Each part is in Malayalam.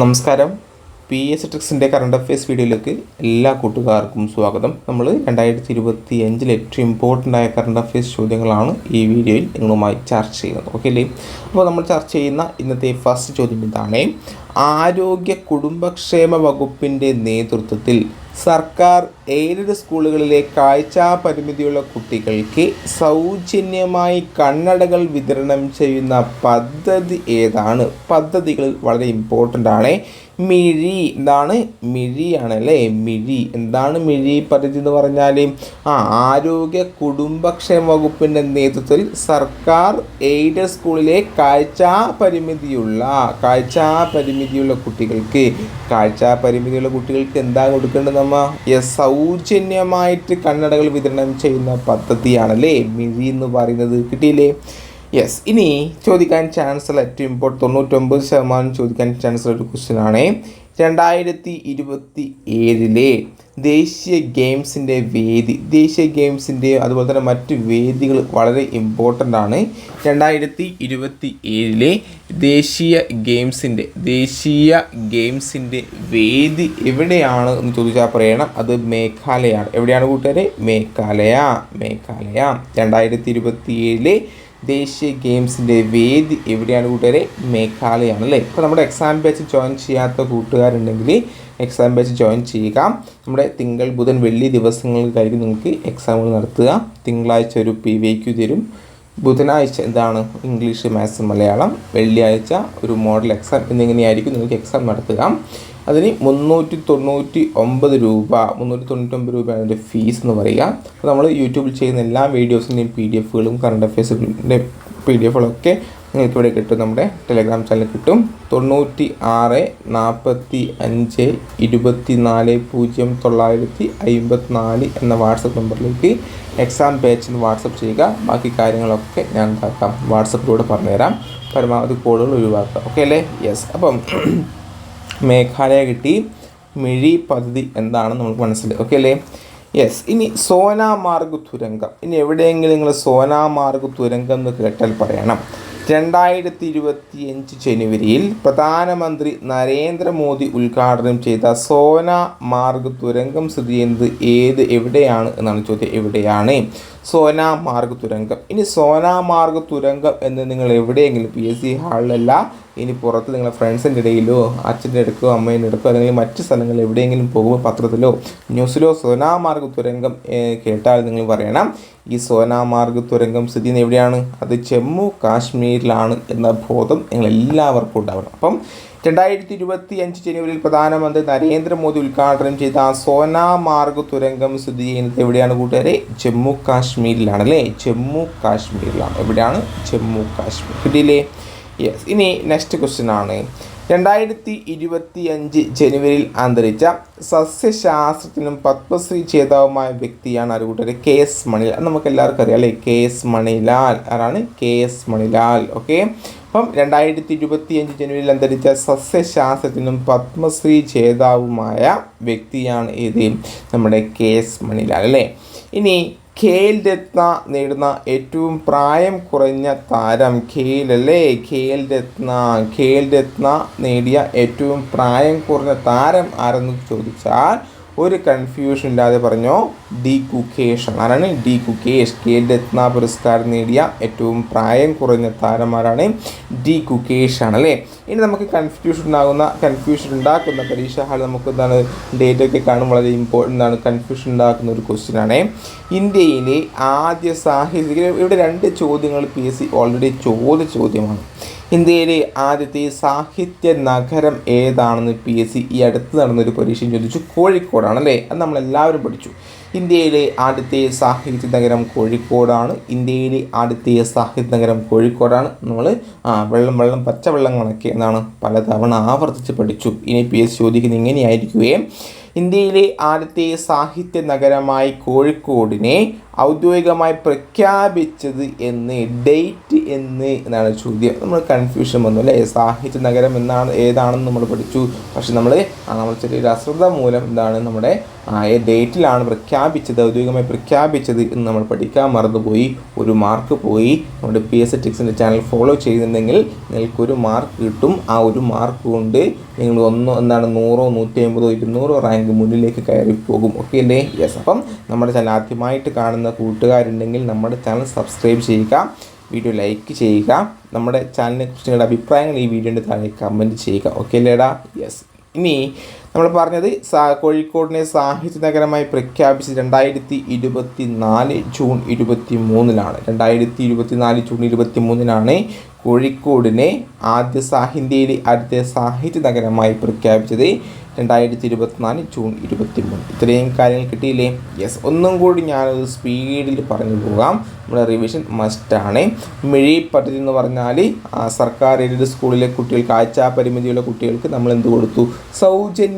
നമസ്കാരം. പി എസ് ട്രിക്സിന്റെ കറണ്ട് അഫയേഴ്സ് വീഡിയോയിലേക്ക് എല്ലാ കൂട്ടുകാർക്കും സ്വാഗതം. നമ്മൾ രണ്ടായിരത്തി ഇരുപത്തി അഞ്ചിൽ ഏറ്റവും ഇമ്പോർട്ടന്റ് ആയ കറണ്ട് അഫയേഴ്സ് ചോദ്യങ്ങളാണ് ഈ വീഡിയോയിൽ നിങ്ങളുമായി ചർച്ച ചെയ്യുന്നത്. ഓക്കെ അല്ലേ? അപ്പോൾ നമ്മൾ ചർച്ച ചെയ്യുന്ന ഇന്നത്തെ ഫസ്റ്റ് ചോദ്യം ഇതാണ്. ആരോഗ്യ കുടുംബക്ഷേമ വകുപ്പിന്റെ നേതൃത്വത്തിൽ സർക്കാർ എയ്ഡഡ് സ്കൂളുകളിലെ കാഴ്ചാ പരിമിതിയുള്ള കുട്ടികൾക്ക് സൗജന്യമായി കണ്ണടകൾ വിതരണം ചെയ്യുന്ന പദ്ധതി ഏതാണ്? പദ്ധതികൾ വളരെ ഇമ്പോർട്ടന്റ് ആണ്. മിഴി. എന്താണ്? മിഴിയാണ് അല്ലേ മിഴി. എന്താണ് മിഴി പദ്ധതി എന്ന് പറഞ്ഞാൽ ആ ആരോഗ്യ കുടുംബക്ഷേമ വകുപ്പിന്റെ നേതൃത്വത്തിൽ സർക്കാർ എയ്ഡഡ് സ്കൂളിലെ കാഴ്ചാ പരിമിതിയുള്ള കാഴ്ചാ പരിമിതിയുള്ള കുട്ടികൾക്ക് കാഴ്ചാ പരിമിതിയുള്ള കുട്ടികൾക്ക് എന്താ കൊടുക്കേണ്ടത് നമ്മ സൗജന്യമായിട്ട് കണ്ണടകൾ വിതരണം ചെയ്യുന്ന പദ്ധതിയാണല്ലേ? മിഴി എന്ന് പറയുന്നത്. കിട്ടിയില്ലേ? യെസ് ഇനി ചോദിക്കാൻ ചാൻസ് ഏറ്റവും ഇപ്പോൾ തൊണ്ണൂറ്റൊമ്പത് ശതമാനം ചോദിക്കാൻ ചാൻസ് ഒരു ക്വസ്റ്റ്യൻ ആണ്. രണ്ടായിരത്തി ഇരുപത്തി ഏഴിലെ ദേശീയ ഗെയിംസിന്റെ വേദി ദേശീയ ഗെയിംസിന്റെ അതുപോലെ തന്നെ മറ്റ് വേദികൾ വളരെ ഇമ്പോർട്ടന്റ് ആണ്. രണ്ടായിരത്തി ഇരുപത്തി ഏഴിലെ ദേശീയ ഗെയിംസിന്റെ ദേശീയ ഗെയിംസിന്റെ വേദി എവിടെയാണ് എന്ന് ചോദിച്ചാൽ പറയണം. അത് മേഘാലയാണ് എവിടെയാണ് കൂട്ടുകാരെ? മേഘാലയ മേഘാലയ. രണ്ടായിരത്തി ഇരുപത്തി ഏഴിലെ ദേശീയ ഗെയിംസിന്റെ വേദി എവിടെയാണ് കൂട്ടുകാരെ? മേഘാലയാണ് അല്ലേ ഇപ്പോൾ നമ്മുടെ എക്സാം ബാച്ച് ജോയിൻ ചെയ്യാത്ത കൂട്ടുകാരുണ്ടെങ്കിൽ എക്സാം ബാച്ച് ജോയിൻ ചെയ്യുക. നമ്മുടെ തിങ്കൾ ബുധൻ വെള്ളി ദിവസങ്ങളിലായിരിക്കും നിങ്ങൾക്ക് എക്സാമുകൾ നടത്തുക. തിങ്കളാഴ്ച ഒരു പി വി ക്യു തരും. ബുധനാഴ്ച എന്താണ് ഇംഗ്ലീഷ് മാത്സ് മലയാളം വെള്ളിയാഴ്ച ഒരു മോഡൽ എക്സാം എന്നിങ്ങനെയായിരിക്കും നിങ്ങൾക്ക് എക്സാം നടത്തുക. അതിന് മുന്നൂറ്റി തൊണ്ണൂറ്റി ഒമ്പത് രൂപ മുന്നൂറ്റി തൊണ്ണൂറ്റി ഒമ്പത് രൂപയാണ് അതിന്റെ ഫീസ് എന്ന് പറയുക. അപ്പോൾ നമ്മൾ യൂട്യൂബിൽ ചെയ്യുന്ന എല്ലാ വീഡിയോസിന്റെയും പി ഡി എഫുകളും കറണ്ട് അഫയേഴ്സിന്റെ പി ഡി എഫുകളൊക്കെ നിങ്ങൾക്ക് ഇവിടെ കിട്ടും നമ്മുടെ ടെലഗ്രാം ചാനൽ കിട്ടും. തൊണ്ണൂറ്റി ആറ് നാൽപ്പത്തി അഞ്ച് ഇരുപത്തി നാല് പൂജ്യം തൊള്ളായിരത്തി അമ്പത്തി നാല് എന്ന വാട്സപ്പ് നമ്പറിലേക്ക് എക്സാം ബാച്ചിന് വാട്സപ്പ് ചെയ്യുക. ബാക്കി കാര്യങ്ങളൊക്കെ ഞാൻ ഉണ്ടാക്കാം. വാട്സപ്പിലൂടെ പറഞ്ഞുതരാം. പരമാവധി കോളുകൾ ഒഴിവാക്കുക. ഓക്കെ അല്ലേ? യെസ് അപ്പം മേഘാലയ കിട്ടി. മിഴി പദ്ധതി എന്താണെന്ന് നമുക്ക് മനസ്സിലായി. ഓക്കെ അല്ലേ? യെസ് ഇനി സോനാമാർഗ് തുരങ്കം. ഇനി എവിടെയെങ്കിലും നിങ്ങൾ സോനാമാർഗ് തുരങ്കം എന്ന് കേട്ടാൽ പറയണം. രണ്ടായിരത്തി ഇരുപത്തി അഞ്ച് ജനുവരിയിൽ പ്രധാനമന്ത്രി നരേന്ദ്രമോദി ഉദ്ഘാടനം ചെയ്ത സോന മാർഗ് തുരങ്കം സ്ഥിതി ചെയ്യുന്നത് ഏത് എവിടെയാണ് എന്നാണ് ചോദ്യം. എവിടെയാണ്? സോന മാർഗ് തുരങ്കം. ഇനി സോന മാർഗ് തുരങ്കം എന്ന് നിങ്ങൾ എവിടെയെങ്കിലും പി എസ് സി ഹാളിലല്ല ഇനി പുറത്ത് നിങ്ങളെ ഫ്രണ്ട്സിന്റെ ഇടയിലോ അച്ഛന്റെ അടുക്കോ അമ്മേന്റെ അടുക്കോ അല്ലെങ്കിൽ മറ്റ് സ്ഥലങ്ങളിൽ എവിടെയെങ്കിലും പോകുമ്പോൾ പത്രത്തിലോ ന്യൂസിലോ സോനാമാർഗ് തുരങ്കം കേട്ടാൽ നിങ്ങൾ പറയണം ഈ സോനാമാർഗ് തുരങ്കം സ്ഥിതി എവിടെയാണ്? അത് ജമ്മു കാശ്മീരിലാണ് എന്ന ബോധം നിങ്ങൾ എല്ലാവർക്കും ഉണ്ടാവണം. അപ്പം രണ്ടായിരത്തി ഇരുപത്തി അഞ്ച് ജനുവരിയിൽ പ്രധാനമന്ത്രി നരേന്ദ്രമോദി ഉദ്ഘാടനം ചെയ്ത സോനാമാർഗ് തുരങ്കം സ്ഥിതി ചെയ്യുന്നത് എവിടെയാണ് കൂട്ടുകാരെ? ജമ്മു കാശ്മീരിലാണ് അല്ലേ? ജമ്മു കാശ്മീരിലാണ്. എവിടെയാണ്? ജമ്മു കാശ്മീർ. കിട്ടിയില്ലേ? യെസ് ഇനി നെക്സ്റ്റ് ക്വസ്റ്റ്യൻ ആണ്. രണ്ടായിരത്തി ഇരുപത്തി അഞ്ച് ജനുവരിയിൽ അന്തരിച്ച സസ്യശാസ്ത്രത്തിനും പത്മശ്രീ ജേതാവുമായ വ്യക്തിയാണ് ആര് കൂട്ടര് കെ എസ് മണിലാൽ. നമുക്ക് എല്ലാവർക്കും അറിയാം അല്ലേ? K S Manilal. ആരാണ്? K S Manilal. ഓക്കെ അപ്പം രണ്ടായിരത്തി ഇരുപത്തി അഞ്ച് ജനുവരിയിൽ അന്തരിച്ച സസ്യശാസ്ത്രത്തിനും പത്മശ്രീ ജേതാവുമായ വ്യക്തിയാണ് ഇത് നമ്മുടെ കെ എസ് മണിലാൽ അല്ലേ? ഇനി ഖേൽ രത്ന നേടുന്ന ഏറ്റവും പ്രായം കുറഞ്ഞ താരം ഖേൽ അല്ലേ ഖേൽ രത്ന ഖേൽ രത്ന നേടിയ ഏറ്റവും പ്രായം കുറഞ്ഞ താരം ആരെന്ന് ചോദിച്ചാൽ ഒരു കൺഫ്യൂഷൻ ഇല്ലാതെ പറഞ്ഞോ. ഡി കുക്കേഷ്. ആരാണ് ഡി കുക്കേഷ് കേൽ രത്ന പുരസ്കാരം നേടിയ ഏറ്റവും പ്രായം കുറഞ്ഞ താരമാരാണ് ഡി കുക്കേഷ് ആണ് അല്ലേ? ഇനി നമുക്ക് കൺഫ്യൂഷൻ ഉണ്ടാകുന്ന കൺഫ്യൂഷൻ ഉണ്ടാക്കുന്ന പരീക്ഷ ഹാൾ നമുക്ക് എന്താണ് ഡേറ്റ് ഒക്കെ കാണും. വളരെ ഇമ്പോർട്ടന്റ് ആണ്. കൺഫ്യൂഷൻ ഉണ്ടാക്കുന്ന ഒരു ക്വസ്റ്റ്യൻ ആണ്. ഇന്ത്യയിലെ ആദ്യ സാഹിത്യ ഇവിടെ രണ്ട് ചോദ്യങ്ങൾ പി എസ് സി ഓൾറെഡി ചോദിച്ച ചോദ്യമാണ്. ഇന്ത്യയിലെ ആദ്യത്തെ സാഹിത്യ നഗരം ഏതാണെന്ന് പി എസ് സി ഈ അടുത്ത് നടന്നൊരു പരീക്ഷ ചോദിച്ചു. കോഴിക്കോടാണ് അല്ലേ അത് നമ്മളെല്ലാവരും പഠിച്ചു. ഇന്ത്യയിലെ ആദ്യത്തെ സാഹിത്യ നഗരം കോഴിക്കോടാണ്. ഇന്ത്യയിലെ ആദ്യത്തെ സാഹിത്യ നഗരം കോഴിക്കോടാണ്. നമ്മൾ ആ വെള്ളം വെള്ളം പച്ചവെള്ളം കണക്കി എന്നാണ് പലതവണ ആവർത്തിച്ച് പഠിച്ചു. ഇനി പി എസ് ചോദിക്കുന്നത് ഇങ്ങനെയായിരിക്കുകയും ഇന്ത്യയിലെ ആദ്യത്തെ സാഹിത്യ നഗരമായി കോഴിക്കോടിനെ ഔദ്യോഗികമായി പ്രഖ്യാപിച്ചത് എന്ന് ഡേറ്റ് എന്ന് എന്നാണ് ചോദ്യം. നമ്മൾ കൺഫ്യൂഷൻ വന്നു അല്ലേ? സാഹിത്യ നഗരം എന്നാണ് ഏതാണെന്ന് നമ്മൾ പഠിച്ചു. പക്ഷെ നമ്മൾ നമ്മൾ ചെറിയൊരു അശ്രദ്ധ മൂലം എന്താണ് നമ്മുടെ ഡേറ്റിലാണ് പ്രഖ്യാപിച്ചത് ഔദ്യോഗികമായി പ്രഖ്യാപിച്ചത് എന്ന് നമ്മൾ പഠിക്കാൻ മറന്നുപോയി. ഒരു മാർക്ക് പോയി. നമ്മുടെ പി എസ് ടെക്സിന്റെ ചാനൽ ഫോളോ ചെയ്യുന്നുണ്ടെങ്കിൽ നിങ്ങൾക്കൊരു മാർക്ക് കിട്ടും. ആ ഒരു മാർക്ക് കൊണ്ട് നിങ്ങൾ ഒന്നോ എന്താണ് നൂറോ നൂറ്റി അമ്പതോ ഇരുന്നൂറോ റാങ്ക് മുന്നിലേക്ക് കയറി പോകും ഓക്കെ അല്ലേ? യെസ് അപ്പം നമ്മുടെ ചാനൽ ആദ്യമായിട്ട് കാണുന്ന കൂട്ടുകാരുണ്ടെങ്കിൽ നമ്മുടെ ചാനൽ സബ്സ്ക്രൈബ് ചെയ്യുക വീഡിയോ ലൈക്ക് ചെയ്യുക നമ്മുടെ ചാനലിനെ കുറിച്ച് നിങ്ങളുടെ അഭിപ്രായങ്ങൾ ഈ വീഡിയോന്റെ താഴെ കമന്റ് ചെയ്യുക. ഓക്കെ അല്ലേടാ? യെസ് ഇനി നമ്മൾ പറഞ്ഞത് സാ കോഴിക്കോടിനെ സാഹിത്യ നഗരമായി പ്രഖ്യാപിച്ച് രണ്ടായിരത്തി ഇരുപത്തി നാല് ജൂൺ ഇരുപത്തി മൂന്നിലാണ് രണ്ടായിരത്തി ഇരുപത്തി നാല് ജൂൺ ഇരുപത്തി മൂന്നിനാണ് കോഴിക്കോടിനെ ആദ്യ സാഹിന്ത്യയിലെ ആദ്യത്തെ സാഹിത്യ നഗരമായി പ്രഖ്യാപിച്ചത് രണ്ടായിരത്തി ഇരുപത്തിനാല് ജൂൺ ഇരുപത്തി മൂന്ന് ഇത്രയും കാര്യങ്ങൾ കിട്ടിയില്ലേ? യെസ് ഒന്നും കൂടി ഞാനത് സ്പീഡിൽ പറഞ്ഞു പോകാം. നമ്മുടെ റിവിഷൻ മസ്റ്റാണ് മിഴി പദ്ധതി എന്ന് പറഞ്ഞാൽ സർക്കാർ എയ്ഡഡ് സ്കൂളിലെ കുട്ടികൾക്ക് കാഴ്ച പരിമിതിയുള്ള കുട്ടികൾക്ക് നമ്മൾ എന്ത് കൊടുത്തു?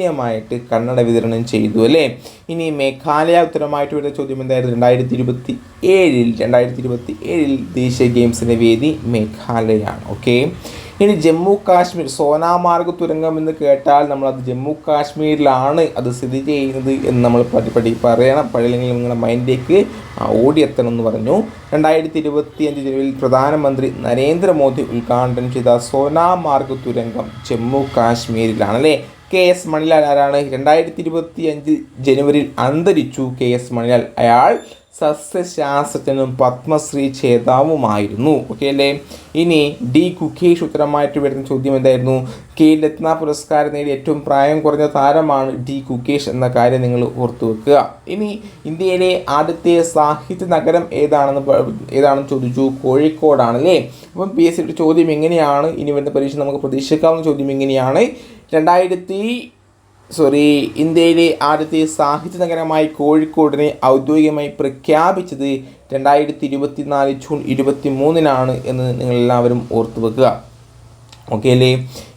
സൗജന്യമായിട്ട് കന്നഡ വിതരണം ചെയ്തു അല്ലേ? ഇനി മേഘാലയ ഉത്തരമായിട്ട് വരുന്ന ചോദ്യം എന്തായിരുന്നു? രണ്ടായിരത്തി ഇരുപത്തി ഏഴിൽ രണ്ടായിരത്തി ഇരുപത്തി ഏഴിൽ ദേശീയ ഗെയിംസിന്റെ വേദി മേഘാലയാണ് ഓക്കെ? ഇനി ജമ്മു കാശ്മീർ സോനാമാർഗ് തുരങ്കം എന്ന് കേട്ടാൽ നമ്മൾ അത് ജമ്മു കാശ്മീരിലാണ് അത് സ്ഥിതി ചെയ്യുന്നത് എന്ന് നമ്മൾ പടി പടി പറയണം. അല്ലെങ്കിൽ നിങ്ങളുടെ മൈൻഡിലേക്ക് ഓടിയെത്തണം എന്ന് പറഞ്ഞു. രണ്ടായിരത്തി ഇരുപത്തി അഞ്ച് ജനുവരിയിൽ പ്രധാനമന്ത്രി നരേന്ദ്രമോദി ഉദ്ഘാടനം ചെയ്ത സോനാമാർഗ് തുരങ്കം ജമ്മു കാശ്മീരിലാണ് അല്ലേ? കെ എസ് മണിലാൽ ആരാണ്? രണ്ടായിരത്തി ഇരുപത്തി അഞ്ച് ജനുവരിയിൽ അന്തരിച്ചു കെ എസ് മണിലാൽ. അയാൾ സസ്യശാസ്ത്രജ്ഞനും പത്മശ്രീ ജേതാവുമായിരുന്നു ഓക്കെ അല്ലേ? ഇനി ഡി കുഖേഷ് ഉത്തരമായിട്ട് വരുന്ന ചോദ്യം എന്തായിരുന്നു? കെ രത്ന പുരസ്കാരം നേടിയ ഏറ്റവും പ്രായം കുറഞ്ഞ താരമാണ് ഡി കുഖേഷ് എന്ന കാര്യം നിങ്ങൾ ഓർത്തു വെക്കുക. ഇനി ഇന്ത്യയിലെ ആദ്യത്തെ സാഹിത്യ നഗരം ഏതാണെന്ന് ഏതാണെന്ന് ചോദിച്ചു? കോഴിക്കോടാണ് അല്ലേ? അപ്പം പി എസ് സിയുടെ ചോദ്യം എങ്ങനെയാണ്? ഇനി വരുന്ന പരീക്ഷ നമുക്ക് പ്രതീക്ഷിക്കാവുന്ന ചോദ്യം എങ്ങനെയാണ്? രണ്ടായിരത്തി സോറി ഇന്ത്യയിലെ ആദ്യത്തെ സാഹിത്യ നഗരമായി കോഴിക്കോടിനെ ഔദ്യോഗികമായി പ്രഖ്യാപിച്ചത് രണ്ടായിരത്തി ഇരുപത്തിനാല് ജൂൺ ഇരുപത്തി മൂന്നിനാണ് എന്ന് നിങ്ങളെല്ലാവരും ഓർത്തു വെക്കുക ഓക്കെ അല്ലേ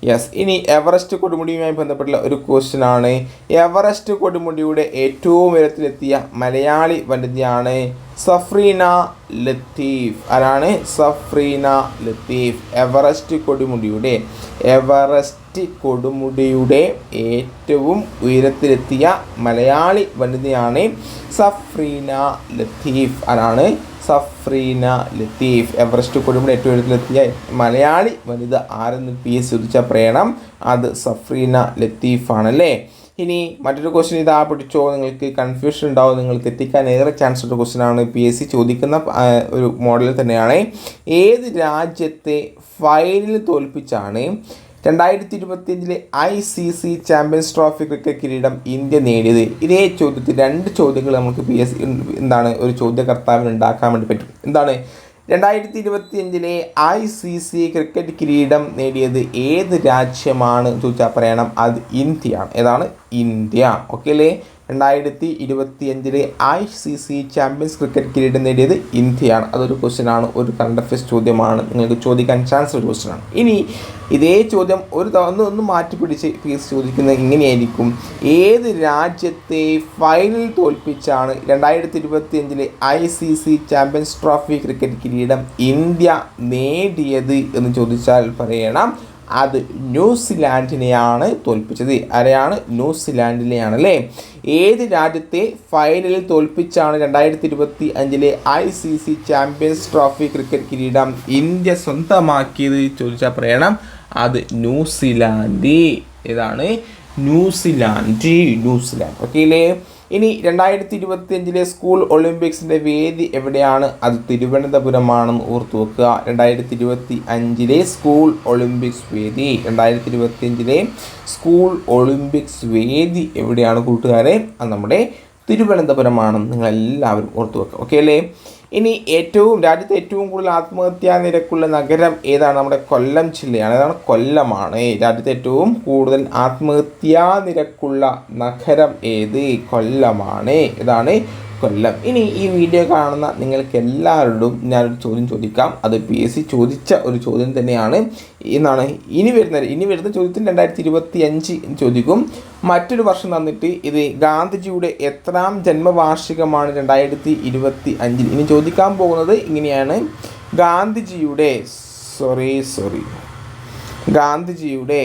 യെസ് ഇനി എവറസ്റ്റ് കൊടുമുടിയുമായി ബന്ധപ്പെട്ടുള്ള ഒരു ക്വസ്റ്റ്യൻ ആണ്. എവറസ്റ്റ് കൊടുമുടിയുടെ ഏറ്റവും ഉയരത്തിലെത്തിയ മലയാളി വനിതയാണ് സഫ്രീന ലത്തീഫ്. ആരാണ്? സഫ്രീന ലത്തീഫ്. എവറസ്റ്റ് കൊടുമുടിയുടെ എവറസ്റ്റ് കൊടുമുടിയുടെ ഏറ്റവും ഉയരത്തിലെത്തിയ മലയാളി വനിതയാണ് സഫ്രീന ലത്തീഫ്. ആരാണ്? സഫ്രീന ലത്തീഫ് എവറസ്റ്റ് കൊടുമ്പോൾ ഏറ്റവും ഉയരത്തിലെത്തിയ മലയാളി വനിത ആരെന്ന് പി എസ് ചോദിച്ച പ്രേണം അത് സഫ്രീന ലത്തീഫ് ആണല്ലേ ഇനി മറ്റൊരു ക്വസ്റ്റ്യൻ ഇതാ പിടിച്ചോ? നിങ്ങൾക്ക് കൺഫ്യൂഷൻ ഉണ്ടാവും. നിങ്ങൾ തെറ്റിക്കാൻ ഏറെ ചാൻസ് ഉള്ള ക്വസ്റ്റ്യൻ ആണ് പി എസ് സി ചോദിക്കുന്ന ഒരു മോഡൽ തന്നെയാണ്. ഏത് രാജ്യത്തെ ഫൈനൽ തോൽപ്പിച്ചാണ് രണ്ടായിരത്തി ഇരുപത്തിയഞ്ചിലെ I C C champions trophy cricket കിരീടം ഇന്ത്യ നേടിയത്. ഇതേ ചോദ്യത്തിൽ രണ്ട് ചോദ്യങ്ങൾ നമുക്ക് പി എസ് എന്താണ് ഒരു ചോദ്യകർത്താവിന് ഉണ്ടാക്കാൻ വേണ്ടി പറ്റും. എന്താണ്? രണ്ടായിരത്തി ഇരുപത്തിയഞ്ചിലെ ഐ സി സി ക്രിക്കറ്റ് കിരീടം നേടിയത് ഏത് രാജ്യമാണ് ചോദിച്ചാൽ പറയണം. അത് ഇന്ത്യയാണ്. ഏതാണ്? ഇന്ത്യ. ഓക്കെ അല്ലേ? രണ്ടായിരത്തി ഇരുപത്തി അഞ്ചിലെ I C C champions cricket കിരീടം നേടിയത് ഇന്ത്യയാണ്. അതൊരു ക്വസ്റ്റ്യനാണ് ഒരു കറണ്ട് അഫയേഴ്സ് ചോദ്യമാണ്. നിങ്ങൾക്ക് ചോദിക്കാൻ ചാൻസ് ഒരു ക്വസ്റ്റ്യനാണ്. ഇനി ഇതേ ചോദ്യം ഒരു തവണ ഒന്ന് മാറ്റി പിടിച്ച് ഫീസ് ചോദിക്കുന്നത് ഇങ്ങനെയായിരിക്കും. ഏത് രാജ്യത്തെ ഫൈനൽ തോൽപ്പിച്ചാണ് രണ്ടായിരത്തി ഇരുപത്തി അഞ്ചിലെ I C C champions trophy cricket കിരീടം ഇന്ത്യ നേടിയത് എന്ന് ചോദിച്ചാൽ പറയണം. അത് ന്യൂസിലാൻഡിനെയാണ് തോൽപ്പിച്ചത്. ആരെയാണ്? ന്യൂസിലാൻഡിനെയാണ് അല്ലേ ഏത് രാജ്യത്തെ ഫൈനലിൽ തോൽപ്പിച്ചാണ് രണ്ടായിരത്തി ഇരുപത്തി അഞ്ചിലെ I C C champions trophy cricket കിരീടം ഇന്ത്യ സ്വന്തമാക്കിയത് ചോദിച്ചാൽ പറയണം. അത് ന്യൂസിലാൻഡ്. ഏതാണ്? ന്യൂസിലാൻഡ്. ന്യൂസിലാൻഡ്. ഓക്കെ അല്ലേ? ഇനി രണ്ടായിരത്തി ഇരുപത്തിയഞ്ചിലെ സ്കൂൾ ഒളിമ്പിക്സിന്റെ വേദി എവിടെയാണ്? അത് തിരുവനന്തപുരമാണെന്ന് ഓർത്തു വെക്കുക. രണ്ടായിരത്തി ഇരുപത്തി അഞ്ചിലെ സ്കൂൾ ഒളിമ്പിക്സ് വേദി. രണ്ടായിരത്തി ഇരുപത്തി അഞ്ചിലെ സ്കൂൾ ഒളിമ്പിക്സ് വേദി എവിടെയാണ്? കൂട്ടുകാരെ അത് നമ്മുടെ തിരുവനന്തപുരമാണെന്ന് നിങ്ങളെല്ലാവരും ഓർത്തു വെക്കുക. ഓക്കെ അല്ലേ? ഇനി ഏറ്റവും രാജ്യത്ത് ഏറ്റവും കൂടുതൽ ആത്മഹത്യാ നിരക്കുള്ള നഗരം ഏതാണ്? നമ്മുടെ കൊല്ലം ജില്ലയാണ്. ഏതാണ് കൊല്ലമാണ്. രാജ്യത്ത് ഏറ്റവും കൂടുതൽ ആത്മഹത്യാ നിരക്കുള്ള നഗരം ഏത്? കൊല്ലമാണ്. ഏതാണ് കൊല്ലം. ഇനി ഈ വീഡിയോ കാണുന്ന നിങ്ങൾക്ക് എല്ലാവരോടും ഞാനൊരു ചോദ്യം ചോദിക്കാം. അത് പി എസ് സി ചോദിച്ച ഒരു ചോദ്യം തന്നെയാണ്. എന്നാണ് ഇനി വരുന്ന ഇനി വരുന്ന ചോദ്യത്തിന് രണ്ടായിരത്തി ഇരുപത്തി അഞ്ച് ചോദിക്കും. മറ്റൊരു വർഷം തന്നിട്ട് ഇത് ഗാന്ധിജിയുടെ എത്രാം ജന്മവാർഷികമാണ് രണ്ടായിരത്തി ഇരുപത്തി അഞ്ചിൽ ഇനി ചോദിക്കാൻ പോകുന്നത് ഇങ്ങനെയാണ്. ഗാന്ധിജിയുടെ സോറി സോറി ഗാന്ധിജിയുടെ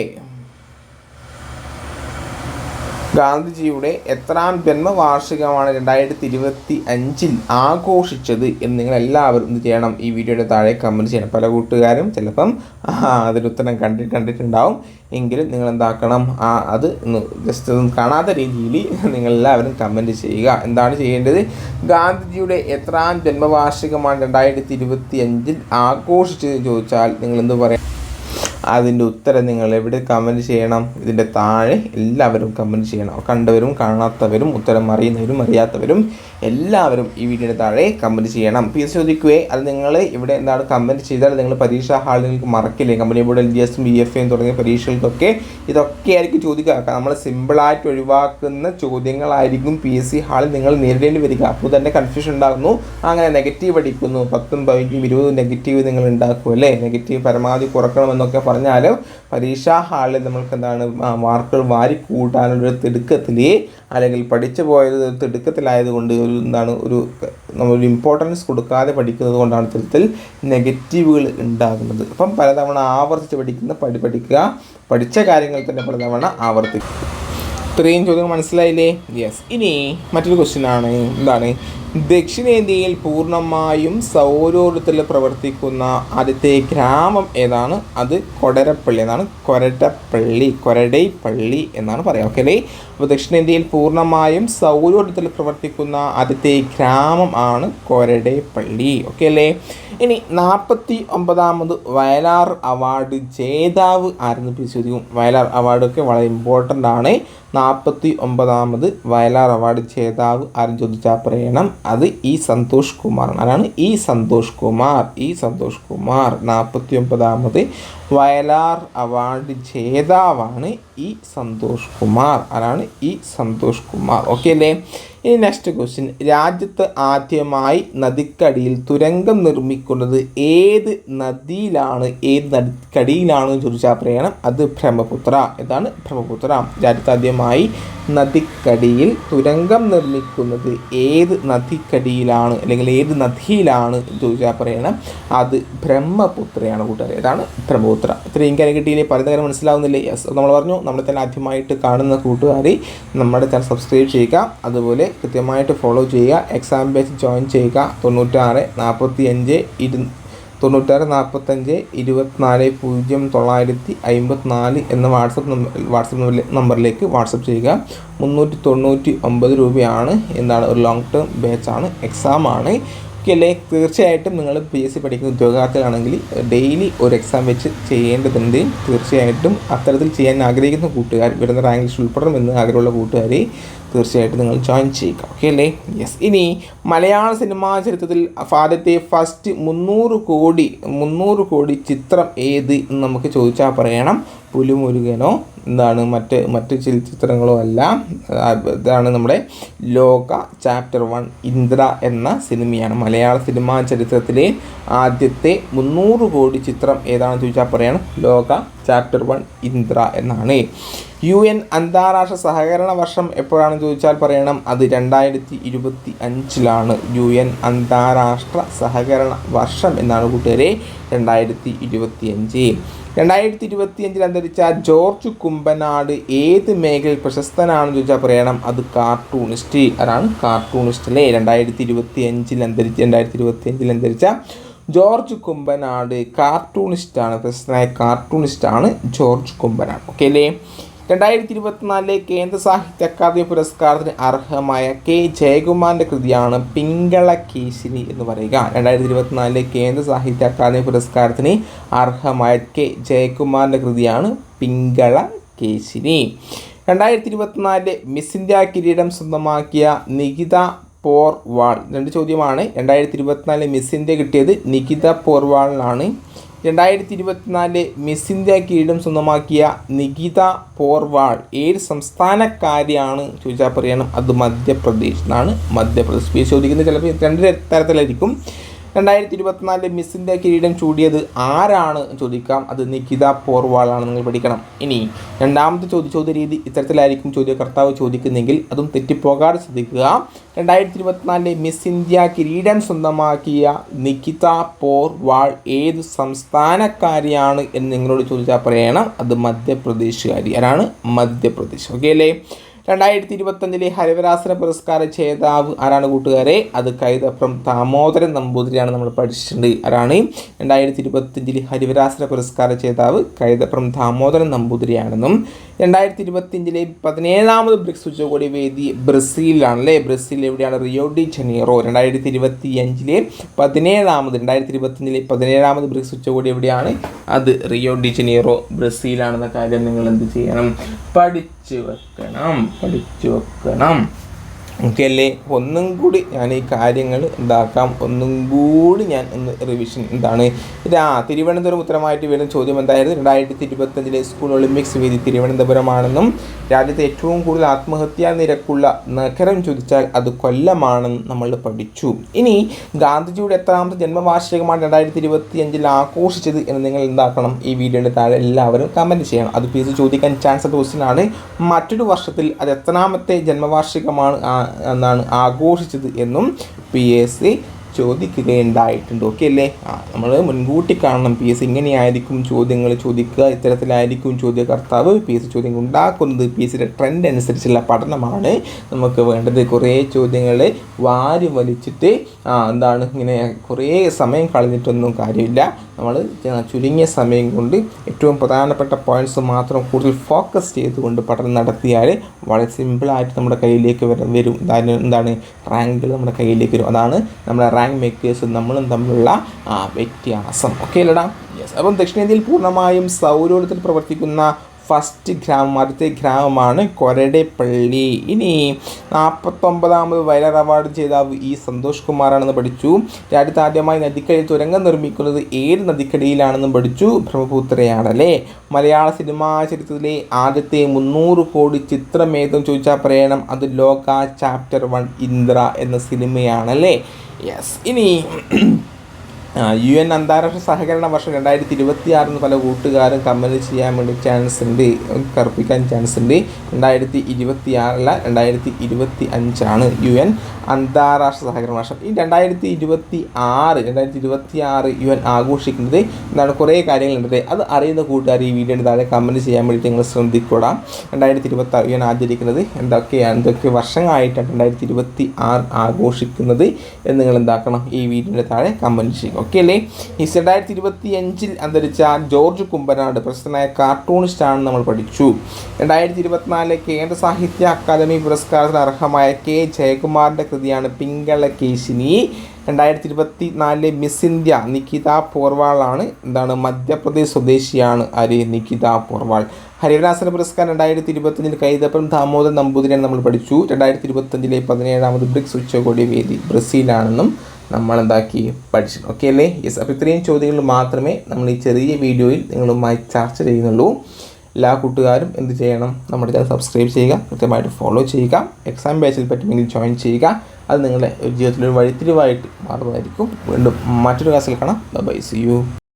ഗാന്ധിജിയുടെ എത്രാം ജന്മവാർഷികമാണ് രണ്ടായിരത്തി ഇരുപത്തി അഞ്ചിൽ ആഘോഷിച്ചത് എന്ന് നിങ്ങൾ എല്ലാവരും എന്ത് ചെയ്യണം ഈ വീഡിയോയുടെ താഴെ കമന്റ് ചെയ്യണം. പല കൂട്ടുകാരും ചിലപ്പം അതിലുത്തരം കണ്ടി കണ്ടിട്ടുണ്ടാവും. എങ്കിലും നിങ്ങൾ എന്താക്കണം ആ അത് ജസ്റ്റ് ഒന്നും കാണാത്ത രീതിയിൽ നിങ്ങൾ എല്ലാവരും കമന്റ് ചെയ്യുക. എന്താണ് ചെയ്യേണ്ടത്? ഗാന്ധിജിയുടെ എത്രാം ജന്മവാർഷികമാണ് രണ്ടായിരത്തി ഇരുപത്തി അഞ്ചിൽ ആഘോഷിച്ചത് ചോദിച്ചാൽ നിങ്ങൾ എന്ത് പറയാം? അതിന്റെ ഉത്തരം നിങ്ങൾ എവിടെ കമന്റ് ചെയ്യണം? ഇതിന്റെ താഴെ എല്ലാവരും കമന്റ് ചെയ്യണം. കണ്ടവരും കാണാത്തവരും ഉത്തരം അറിയുന്നവരും അറിയാത്തവരും എല്ലാവരും ഈ വീഡിയോയുടെ താഴെ കമന്റ് ചെയ്യണം. പി എസ് ചോദിക്കുകയെ അത് നിങ്ങൾ ഇവിടെ എന്താണ് കമന്റ് ചെയ്താൽ നിങ്ങൾ പരീക്ഷാ നിങ്ങൾക്ക് മറക്കില്ലേ? കമ്പനി ബോർഡ് എൽ ജി എസും ബി എഫ് എയും തുടങ്ങിയ പരീക്ഷകൾക്കൊക്കെ ഇതൊക്കെ ആയിരിക്കും ചോദിക്കുക. നമ്മൾ സിമ്പിളായിട്ട് ഒഴിവാക്കുന്ന ചോദ്യങ്ങളായിരിക്കും പി എസ് സി ഹാളിൽ നിങ്ങൾ നേരിടേണ്ടി വരിക. അപ്പോൾ തന്നെ കൺഫ്യൂഷൻ ഉണ്ടാകുന്നു. അങ്ങനെ നെഗറ്റീവ് അടിക്കുന്നു. പത്തും പതിനഞ്ചും ഇരുപതും നെഗറ്റീവ് നിങ്ങൾ ഉണ്ടാക്കും അല്ലേ? നെഗറ്റീവ് പരമാവധി കുറക്കണമെന്നൊക്കെ പറഞ്ഞാൽ പരീക്ഷാ ഹാളിൽ നമ്മൾക്ക് എന്താണ് മാർക്കുകൾ വാരി കൂട്ടാനുള്ള ഒരു തിടുക്കത്തിൽ അല്ലെങ്കിൽ പഠിച്ചു പോയത് തിടുക്കത്തിലായതുകൊണ്ട് ഒരു എന്താണ് ഒരു നമ്മളൊരു ഇമ്പോർട്ടൻസ് കൊടുക്കാതെ പഠിക്കുന്നത് കൊണ്ടാണ് ഇത്തരത്തിൽ നെഗറ്റീവുകൾ ഉണ്ടാകുന്നത്. അപ്പം പലതവണ ആവർത്തിച്ച് പഠിക്കുന്ന പഠി പഠിക്കുക പഠിച്ച കാര്യങ്ങൾ തന്നെ പലതവണ ആവർത്തിക്കുക ഇത്രയും ചോദ്യം മനസ്സിലായില്ലേ? യെസ് ഇനി മറ്റൊരു ക്വസ്റ്റ്യൻ ആണ്. എന്താണ്? ദക്ഷിണേന്ത്യയിൽ പൂർണമായും സൗരോർജത്തിൽ പ്രവർത്തിക്കുന്ന ആദ്യത്തെ ഗ്രാമം ഏതാണ്? അത് കൊടരപ്പള്ളി എന്നാണ്. കൊരടപ്പള്ളി കൊരടൈപ്പള്ളി എന്നാണ് പറയുക. ഓക്കെ അല്ലേ? അപ്പോൾ ദക്ഷിണേന്ത്യയിൽ പൂർണമായും സൗരോർജത്തിൽ പ്രവർത്തിക്കുന്ന ആദ്യത്തെ ഗ്രാമം ആണ് കൊരടൈപ്പള്ളി. ഓക്കെ അല്ലേ? ഇനി നാൽപ്പത്തി ഒമ്പതാമത് വയലാർ അവാർഡ് ജേതാവ് ആരെന്ന് പി ചോദിക്കും? വയലാർ അവാർഡൊക്കെ വളരെ ഇമ്പോർട്ടന്റ് ആണ്. നാൽപ്പത്തി ഒമ്പതാമത് വയലാർ അവാർഡ് ജേതാവ് ആരും ചോദിച്ചാൽ പറയണം. അത് ഈ സന്തോഷ് കുമാർ ആരാണ് ഈ സന്തോഷ് കുമാർ ഈ സന്തോഷ് കുമാർ നാൽപ്പത്തി ഒമ്പതാമത് വയലാർ അവാർഡ് ജേതാവാണ് ഈ സന്തോഷ് കുമാർ. ആരാണ് ഈ സന്തോഷ് കുമാർ. ഓക്കെ അല്ലേ? ഇനി നെക്സ്റ്റ് ക്വസ്റ്റ്യൻ രാജ്യത്ത് ആദ്യമായി നദിക്കടിയിൽ തുരങ്കം നിർമ്മിക്കുന്നത് ഏത് നദിയിലാണ്? ഏത് നദിക്കടിയിലാണ് എന്ന് ചോദിച്ചാൽ പറയണം. അത് ബ്രഹ്മപുത്ര. ഇതാണ് ബ്രഹ്മപുത്ര. രാജ്യത്ത് ആദ്യമായി നദിക്കടിയിൽ തുരങ്കം നിർമ്മിക്കുന്നത് ഏത് നദിക്കടിയിലാണ്? അല്ലെങ്കിൽ ഏത് നദിയിലാണ് ചോദിച്ചാൽ പറയണം. അത് ബ്രഹ്മപുത്രയാണ് കൂട്ടുകാരെ. ഇതാണ് ബ്രഹ്മപുത്ര. ഇത്രയും കാര്യം കിട്ടിയില്ലേ? പറയുന്ന കാര്യം മനസ്സിലാവുന്നില്ലേ? യെസ് നമ്മൾ പറഞ്ഞു. നമ്മുടെ തന്നെ ആദ്യമായിട്ട് കാണുന്ന കൂട്ടുകാരി നമ്മുടെ തന്നെ സബ്സ്ക്രൈബ് ചെയ്യുക. അതുപോലെ കൃത്യമായിട്ട് ഫോളോ ചെയ്യുക. എക്സാം ബേസ് ജോയിൻ ചെയ്യുക. തൊണ്ണൂറ്റാറ് നാൽപ്പത്തി അഞ്ച് ഇരു തൊണ്ണൂറ്റാറ് നാൽപ്പത്തഞ്ച് ഇരുപത്തിനാല് പൂജ്യം തൊള്ളായിരത്തി അമ്പത്തിനാല് എന്ന വാട്സപ്പ് നമ്പർ വാട്സപ്പ് നമ്പറിലെ- നമ്പറിലേക്ക് വാട്സപ്പ് ചെയ്യുക. മുന്നൂറ്റി തൊണ്ണൂറ്റി ഒമ്പത് രൂപയാണ്. എന്താണ്? ഒരു ലോങ് ടേം ബാച്ചാണ് എക്സാമാണ് ഓക്കെ അല്ലേ? തീർച്ചയായിട്ടും നിങ്ങൾ പി എസ് സി പഠിക്കുന്ന ഉദ്യോഗാർത്ഥികളാണെങ്കിൽ ഡെയിലി ഒരു എക്സാം വെച്ച് ചെയ്യേണ്ടതുണ്ട്. തീർച്ചയായിട്ടും അത്തരത്തിൽ ചെയ്യാൻ ആഗ്രഹിക്കുന്ന കൂട്ടുകാർ വരുന്ന റാങ്ക് ലിസ്റ്റ് ഉൾപ്പെടണം എന്ന് ആഗ്രഹമുള്ള കൂട്ടുകാർ തീർച്ചയായിട്ടും നിങ്ങൾ ജോയിൻ ചെയ്യുക. ഓക്കെ അല്ലേ? യെസ് ഇനി മലയാള സിനിമാ ചരിത്രത്തിൽ ആദ്യത്തെ ഫസ്റ്റ് മുന്നൂറ് കോടി മുന്നൂറ് കോടി ചിത്രം ഏത് എന്ന് നമുക്ക് ചോദിച്ചാൽ പറയണം. പുലിമുരുകനോ എന്താണ് മറ്റ് മറ്റ് ചിത്രങ്ങളോ അല്ല. ഇതാണ് നമ്മുടെ ലോക ചാപ്റ്റർ വൺ ഇന്ദ്ര എന്ന സിനിമയാണ്. മലയാള സിനിമാ ചരിത്രത്തിലെ ആദ്യത്തെ മുന്നൂറ് കോടി ചിത്രം ഏതാണെന്ന് ചോദിച്ചാൽ പറയണം. ലോക ചാപ്റ്റർ വൺ ഇന്ദ്ര എന്നാണ്. യു എൻ അന്താരാഷ്ട്ര സഹകരണ വർഷം എപ്പോഴാണെന്ന് ചോദിച്ചാൽ പറയണം അത് രണ്ടായിരത്തി ഇരുപത്തി അഞ്ചിലാണ് യു എൻ അന്താരാഷ്ട്ര സഹകരണ വർഷം എന്നാണ് കൂട്ടുകാരെ രണ്ടായിരത്തി ഇരുപത്തി അഞ്ച് രണ്ടായിരത്തി ഇരുപത്തി അഞ്ചിൽ അന്തരിച്ച ജോർജ് കുമ്പനാട് ഏത് മേഖലയിൽ പ്രശസ്തനാണെന്ന് ചോദിച്ചാൽ പറയണം അത് കാർട്ടൂണിസ്റ്റ് അതാണ് കാർട്ടൂണിസ്റ്റ് അല്ലേ? രണ്ടായിരത്തി ഇരുപത്തി അഞ്ചിൽ അന്തരിച്ച രണ്ടായിരത്തി ഇരുപത്തി അഞ്ചിൽ അന്തരിച്ച ജോർജ് കുമ്പനാട് കാർട്ടൂണിസ്റ്റാണ് പ്രശസ്തനായ കാർട്ടൂണിസ്റ്റാണ് ജോർജ് കുമ്പനാട്. ഓക്കെ അല്ലേ? രണ്ടായിരത്തി ഇരുപത്തിനാലിലെ കേന്ദ്ര സാഹിത്യ അക്കാദമി പുരസ്കാരത്തിന് അർഹമായ കെ ജയകുമാറിന്റെ കൃതിയാണ് പിങ്കള കേശിനി എന്ന് പറയുക. രണ്ടായിരത്തി ഇരുപത്തിനാലിലെ കേന്ദ്ര സാഹിത്യ അക്കാദമി പുരസ്കാരത്തിന് അർഹമായ കെ ജയകുമാറിന്റെ കൃതിയാണ് പിങ്കള കേശിനി. രണ്ടായിരത്തി ഇരുപത്തിനാലിലെ മിസ് ഇന്ത്യ കിരീടം സ്വന്തമാക്കിയ നികിത പോർവാൾ. രണ്ട് ചോദ്യമാണ്. രണ്ടായിരത്തി ഇരുപത്തിനാലിൽ ഇന്ത്യ കിട്ടിയത് നികിത പോർവാളിനാണ്. രണ്ടായിരത്തി ഇരുപത്തിനാല് മിസ് ഇന്ത്യ കിരീടം സ്വന്തമാക്കിയ നികിത പോർവാൾ ഏത് സംസ്ഥാനക്കാരിയാണ് ചോദിച്ചാൽ പറയണം. അത് മധ്യപ്രദേശ്. എന്നാണ് മധ്യപ്രദേശ് ചോദിക്കുന്നത് ചിലപ്പോൾ രണ്ട് തരത്തിലായിരിക്കും. രണ്ടായിരത്തി ഇരുപത്തിനാലിലെ മിസ്സിന്റെ കിരീടം ചൂടിയത് ആരാണ് ചോദിക്കാം. അത് നിഖിത പോർവാളാണ്. നിങ്ങൾ പഠിക്കണം. ഇനി രണ്ടാമത്തെ ചോദ്യ ചോദ്യ രീതി ഇത്തരത്തിലായിരിക്കും ചോദ്യകർത്താവ് ചോദിക്കുന്നെങ്കിൽ അതും തെറ്റിപ്പോകാതെ ശ്രദ്ധിക്കുക. രണ്ടായിരത്തി ഇരുപത്തിനാലിലെ മിസ് ഇന്ത്യ കിരീടം സ്വന്തമാക്കിയ നിഖിത പോർവാൾ ഏത് സംസ്ഥാനക്കാരിയാണ് എന്ന് നിങ്ങളോട് ചോദിച്ചാൽ പറയണം. അത് മധ്യപ്രദേശുകാരി. ആരാണ്? മധ്യപ്രദേശ്. ഓക്കെ അല്ലേ? രണ്ടായിരത്തി ഇരുപത്തഞ്ചിലെ ഹരിവരാസന പുരസ്കാര ജേതാവ് ആരാണ് കൂട്ടുകാരെ? അത് കൈതപ്രം ദാമോദരൻ നമ്പൂതിരിയാണ് നമ്മൾ പഠിച്ചിട്ടുണ്ട്. ആരാണ്? രണ്ടായിരത്തി ഇരുപത്തഞ്ചിലെ ഹരിവരാസന പുരസ്കാര ജേതാവ് കൈതപ്രം ദാമോദരൻ നമ്പൂതിരിയാണെന്നും രണ്ടായിരത്തി ഇരുപത്തിയഞ്ചിലെ പതിനേഴാമത് ബ്രിക്സ് ഉച്ചകോടി വേദി ബ്രസീലിലാണ് അല്ലേ ബ്രസീൽ എവിടെയാണ്? Rio de Janeiro. രണ്ടായിരത്തി ഇരുപത്തി അഞ്ചിലെ പതിനേഴാമത് രണ്ടായിരത്തി ഇരുപത്തിയഞ്ചിലെ പതിനേഴാമത് ബ്രിക്സ് ഉച്ചകോടി എവിടെയാണ്? അത് റിയോ ഡി ജനീറോ ബ്രസീലാണെന്ന കാര്യം നിങ്ങൾ എന്ത് ചെയ്യണം? പഠിച്ചു വെക്കണം പഠിച്ചു വെക്കണം. ഓക്കെ അല്ലേ ഒന്നും കൂടി ഞാൻ ഈ കാര്യങ്ങൾ എന്താക്കാം ഒന്നും കൂടി ഞാൻ ഒന്ന് റിവിഷൻ എന്താണ്? ആ തിരുവനന്തപുരം ഉത്തരമായിട്ട് വരുന്ന ചോദ്യം എന്തായിരുന്നു? രണ്ടായിരത്തി ഇരുപത്തഞ്ചിലെ സ്കൂൾ ഒളിമ്പിക്സ് വേദി തിരുവനന്തപുരമാണെന്നും രാജ്യത്തെ ഏറ്റവും കൂടുതൽ ആത്മഹത്യാ നിരക്കുള്ള നഗരം ചോദിച്ചാൽ അത് കൊല്ലമാണെന്ന് നമ്മൾ പഠിച്ചു. ഇനി ഗാന്ധിജിയുടെ എത്രാമത്തെ ജന്മവാർഷികമാണ് രണ്ടായിരത്തി ഇരുപത്തി അഞ്ചിൽ ആഘോഷിച്ചത് എന്ന് നിങ്ങൾ എന്താക്കണം? ഈ വീഡിയോയുടെ താഴെ എല്ലാവരും കമന്റ് ചെയ്യണം. അത് പ്ലീസ് ചോദിക്കാൻ ചാൻസ് ക്വസ്റ്റ്യൻ ആണ്. മറ്റൊരു വർഷത്തിൽ അത് എത്രാമത്തെ ജന്മവാർഷികമാണ് എന്നാണ് ആഘോഷിച്ചത് എന്നും പി എസ് സി ചോദിക്കുകയുണ്ടായിട്ടുണ്ട്? ഓക്കെ അല്ലേ ആ നമ്മൾ മുൻകൂട്ടി കാണണം. പി എസ് ഇങ്ങനെയായിരിക്കും ചോദ്യങ്ങൾ ചോദിക്കുക. ഇത്തരത്തിലായിരിക്കും ചോദ്യകർത്താവ് പി എസ് ചോദ്യങ്ങൾ ഉണ്ടാക്കുന്നത്. പി എസിന്റെ ട്രെൻഡ് അനുസരിച്ചുള്ള പഠനമാണ് നമുക്ക് വേണ്ടത്. കുറേ ചോദ്യങ്ങൾ വാരി വലിച്ചിട്ട് എന്താണ് ഇങ്ങനെ കുറേ സമയം കളഞ്ഞിട്ടൊന്നും കാര്യമില്ല. നമ്മൾ ചുരുങ്ങിയ സമയം കൊണ്ട് ഏറ്റവും പ്രധാനപ്പെട്ട പോയിന്റ്സ് മാത്രം കൂടുതൽ ഫോക്കസ് ചെയ്തുകൊണ്ട് പഠനം നടത്തിയാൽ വളരെ സിമ്പിളായിട്ട് നമ്മുടെ കയ്യിലേക്ക് വരും. വരും. എന്താണ്? റാങ്കുകൾ നമ്മുടെ കയ്യിലേക്ക് വരും. അതാണ് നമ്മുടെ റാങ്ക് മേക്കേഴ്സും നമ്മളും തമ്മിലുള്ള വ്യത്യാസം. ഓക്കെ അല്ലടാ? യെസ് അപ്പം ദക്ഷിണേന്ത്യയിൽ പൂർണമായും സൗരോദത്തിൽ പ്രവർത്തിക്കുന്ന ഫസ്റ്റ് ഗ്രാമം ആദ്യത്തെ ഗ്രാമമാണ് കൊരടെപ്പള്ളി. ഇനി നാൽപ്പത്തൊമ്പതാമത് വയലർ അവാർഡ് ജേതാവ് ഇ സന്തോഷ് കുമാറാണെന്ന് പഠിച്ചു. രാജ്യത്ത് ആദ്യമായി നദിക്കടിയിൽ തുരങ്കം നിർമ്മിക്കുന്നത് ഏത് നദിക്കടിയിലാണെന്നും പഠിച്ചു. ബ്രഹ്മപുത്രയാണല്ലേ? മലയാള സിനിമാ ചരിത്രത്തിലെ ആദ്യത്തെ മുന്നൂറ് കോടി ചിത്രമേതം ചോദിച്ചാൽ പറയണം. അത് ലോക ചാപ്റ്റർ വൺ ഇന്ദ്ര എന്ന സിനിമയാണല്ലേ? യെസ് ഇനി യു എൻ അന്താരാഷ്ട്ര സഹകരണ വർഷം രണ്ടായിരത്തി ഇരുപത്തി ആറിന് പല കൂട്ടുകാരും കമന്റ് ചെയ്യാൻ വേണ്ടി ചാൻസ് ഉണ്ട് കറുപ്പിക്കാൻ ചാൻസ് ഉണ്ട്. രണ്ടായിരത്തി ഇരുപത്തി ആറല്ല രണ്ടായിരത്തി ഇരുപത്തി അഞ്ചാണ് യു എൻ അന്താരാഷ്ട്ര സഹകരണ വർഷം. ഈ രണ്ടായിരത്തി ഇരുപത്തി ആറ് രണ്ടായിരത്തി ഇരുപത്തി ആറ് യു എൻ ആഘോഷിക്കുന്നത് എന്താണ്? കുറേ കാര്യങ്ങളുണ്ട് അത് അറിയുന്ന കൂട്ടുകാർ ഈ വീഡിയോയുടെ താഴെ കമന്റ് ചെയ്യാൻ വേണ്ടി നിങ്ങൾ ശ്രദ്ധിക്കൂടാം രണ്ടായിരത്തി ഇരുപത്തി ആറ് യു എൻ ആചരിക്കുന്നത് എന്തൊക്കെയാണ്? എന്തൊക്കെ വർഷങ്ങളായിട്ടാണ് രണ്ടായിരത്തി ഇരുപത്തി ആറ് ആഘോഷിക്കുന്നത് എന്ന് നിങ്ങൾ എന്താക്കണം? ഈ വീഡിയോയുടെ താഴെ കമന്റ് ചെയ്യുക. ഓക്കെ അല്ലേ? ഈ രണ്ടായിരത്തി ഇരുപത്തി അഞ്ചിൽ അന്തരിച്ച ജോർജ് കുമ്പനാട് പ്രശസ്തനായ കാർട്ടൂണിസ്റ്റാണ് നമ്മൾ പഠിച്ചു. രണ്ടായിരത്തി ഇരുപത്തിനാലിലെ കേന്ദ്ര സാഹിത്യ അക്കാദമി പുരസ്കാരത്തിന് അർഹമായ കെ ജയകുമാറിന്റെ കൃതിയാണ് പിങ്കള കേശിനി. രണ്ടായിരത്തി ഇരുപത്തി നാലിലെ മിസ് ഇന്ത്യ നിക്കിത പോർവാളാണ് എന്താണ്? മധ്യപ്രദേശ് സ്വദേശിയാണ് ആര്? നിക്കിത പോർവാൾ. ഹരിവരാസന പുരസ്കാരം രണ്ടായിരത്തി ഇരുപത്തഞ്ചിൽ കൈതപ്പം ദാമോദർ നമ്പൂതിരിയാണ് നമ്മൾ പഠിച്ചു. രണ്ടായിരത്തി ഇരുപത്തഞ്ചിലെ പതിനേഴാമത് ബ്രിക്സ് ഉച്ചകോടി വേദി ബ്രസീലാണെന്നും നമ്മൾ എന്താക്കി പഠിച്ചു. ഓക്കെ അല്ലേ? യെസ് അപ്പോൾ ഇത്രയും ചോദ്യങ്ങൾ മാത്രമേ നമ്മൾ ഈ ചെറിയ വീഡിയോയിൽ നിങ്ങളുമായി ചർച്ച ചെയ്യുന്നുള്ളൂ. എല്ലാ കൂട്ടുകാരും എന്ത് ചെയ്യണം? നമ്മുടെ ചാനൽ സബ്സ്ക്രൈബ് ചെയ്യുക കൃത്യമായിട്ട് ഫോളോ ചെയ്യുക എക്സാം ബാച്ചിൽ പറ്റുമെങ്കിൽ ജോയിൻ ചെയ്യുക. അത് നിങ്ങളുടെ ജീവിതത്തിലൊരു വഴിത്തിരിവായിട്ട് മാറുന്നതായിരിക്കും. വീണ്ടും മറ്റൊരു ക്ലാസ്സിൽ കാണാം. By C U